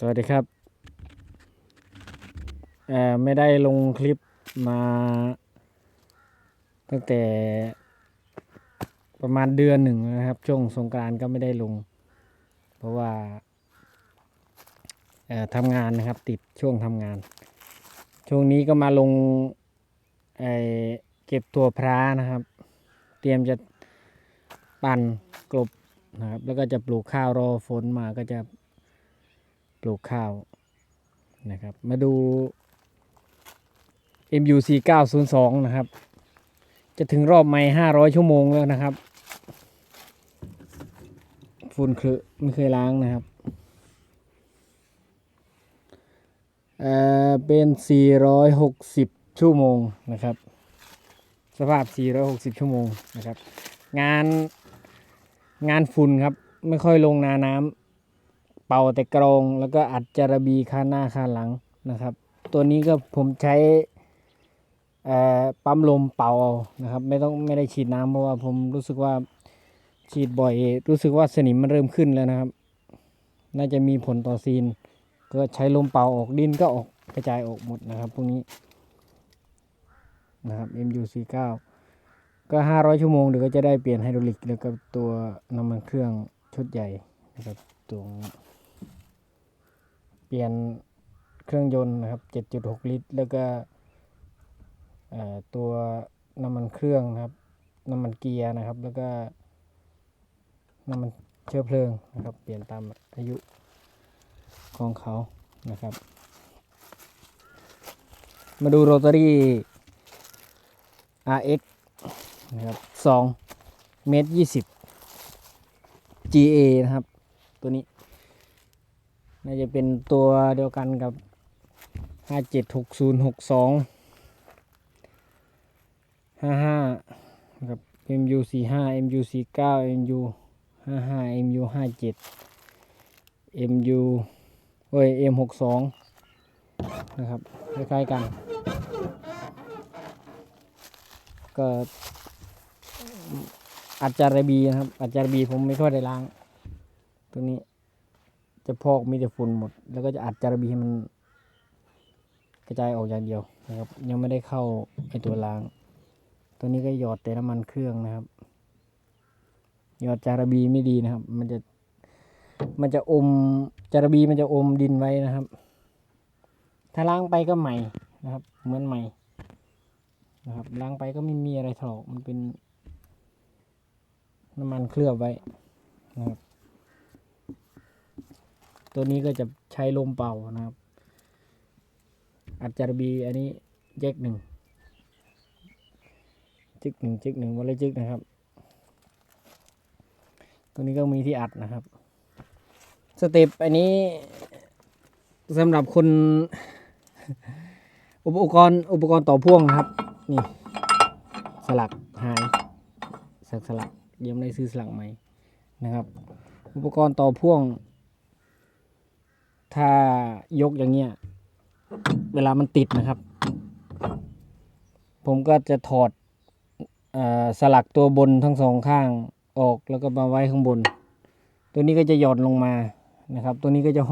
สวัสดีครับเอ่อไม่ได้ลงคลิปมา ตั้งแต่ประมาณเดือนหนึ่งนะครับ ช่วงสงกรานต์ก็ไม่ได้ลง เพราะว่าเอ่อทำงานนะครับติดช่วงทำงาน ช่วงนี้ก็มาลงไอเก็บตัวพระนะครับ เตรียมจะปั่นกลบนะครับ แล้วก็จะปลูกข้าวรอฝนมาก็จะ ลูกข้าวนะครับ มาดู MUC 902 นะครับ จะถึงรอบไม่500 ชั่วโมงแล้วนะครับ ฝุ่นเคอไม่เคยล้างนะครับเอ่อเป็น 460 ชั่วโมงนะครับ สภาพ 460 ชั่วโมงนะครับ งานงานฝุ่นครับ ไม่ค่อยลงนาน้ำ เป่าแต่กรองแล้วก็อัดจาระบีข้างหน้าข้างหลังนะครับ ตัวนี้ก็ผมใช้ปั๊มลมเป่าเอานะครับ ไม่ต้องไม่ได้ฉีดน้ำเพราะว่าผมรู้สึกว่าฉีดบ่อย รู้สึกว่าสนิมมันเริ่มขึ้นแล้วนะครับ น่าจะมีผลต่อซีน ก็ใช้ลมเป่าออกดินก็ออกกระจายออกหมดนะครับพวกนี้นะครับ MU49 ก็ 500 ชั่วโมงเดี๋ยวก็จะได้เปลี่ยนไฮดรอลิกแล้วก็ตัวน้ำมันเครื่องชุดใหญ่นะครับตรง เปลี่ยนเครื่องยนต์นะครับ 7.6 ลิตร แล้วก็ตัวน้ำมันเครื่องนะครับ น้ำมันเกียร์นะครับ แล้วก็น้ำมันเชื้อเพลิงนะครับ เปลี่ยนตามอายุของเขานะครับ มาดูโรตารี่ RX นะครับ2เมตร20 GA นะครับ ตัวนี้ น่าจะเป็นตัวเดียวกันกับห้าเจ็ดหกศูนย์หกสองห้าห้ากับ MU สี่ห้า MU สี่เก้า MU ห้าห้า MU ห้าเจ็ด MU เอ้ย M หกสองนะครับคล้ายๆกัน ก็อัจจารบีนะครับอัจจารบีผมไม่ค่อยได้ล้าง ตัวนี้ จะพอกมีแต่ฝุ่นหมด แล้วก็จะอัดจาระบีให้มัน กระจายออกอย่างเดียวนะครับ ยังไม่ได้เข้าไอตัวล้าง ตัวนี้ก็หยอดแต่น้ำมันเครื่องนะครับ หยอดจาระบีไม่ดีนะครับ มันจะมันจะอมจาระบีมันจะอมดินไว้นะครับ ถ้าล้างไปก็ใหม่นะครับ เหมือนใหม่นะครับล้างไปก็ไม่มีอะไรถลอกมันเป็นน้ำมันเคลือบไว้นะครับ ตัวนี้ก็จะใช้ลมเป่านะครับ อัดจารบีอันนี้แยกหนึ่งจึกหนึ่งจึกหนึ่งวันละจึกนะครับ ตัวนี้ก็มีที่อัดนะครับ สเต็ปอันนี้สำหรับคนอุปกรณ์อุปกรณ์ต่อพ่วงนะครับ นี่ สลักหายสักสลักยังไม่ได้ซื้อสลักใหม่นะครับ อุปกรณ์ต่อพ่วง ถ้ายกอย่างเงี้ย เวลามันติดนะครับ ผมก็จะถอดอสลักตัวบนทั้งสองข้างออกแล้วก็มาไว้ข้างบน ตัวนี้ก็จะหย่อนลงมานะครับ ตัวนี้ก็จะ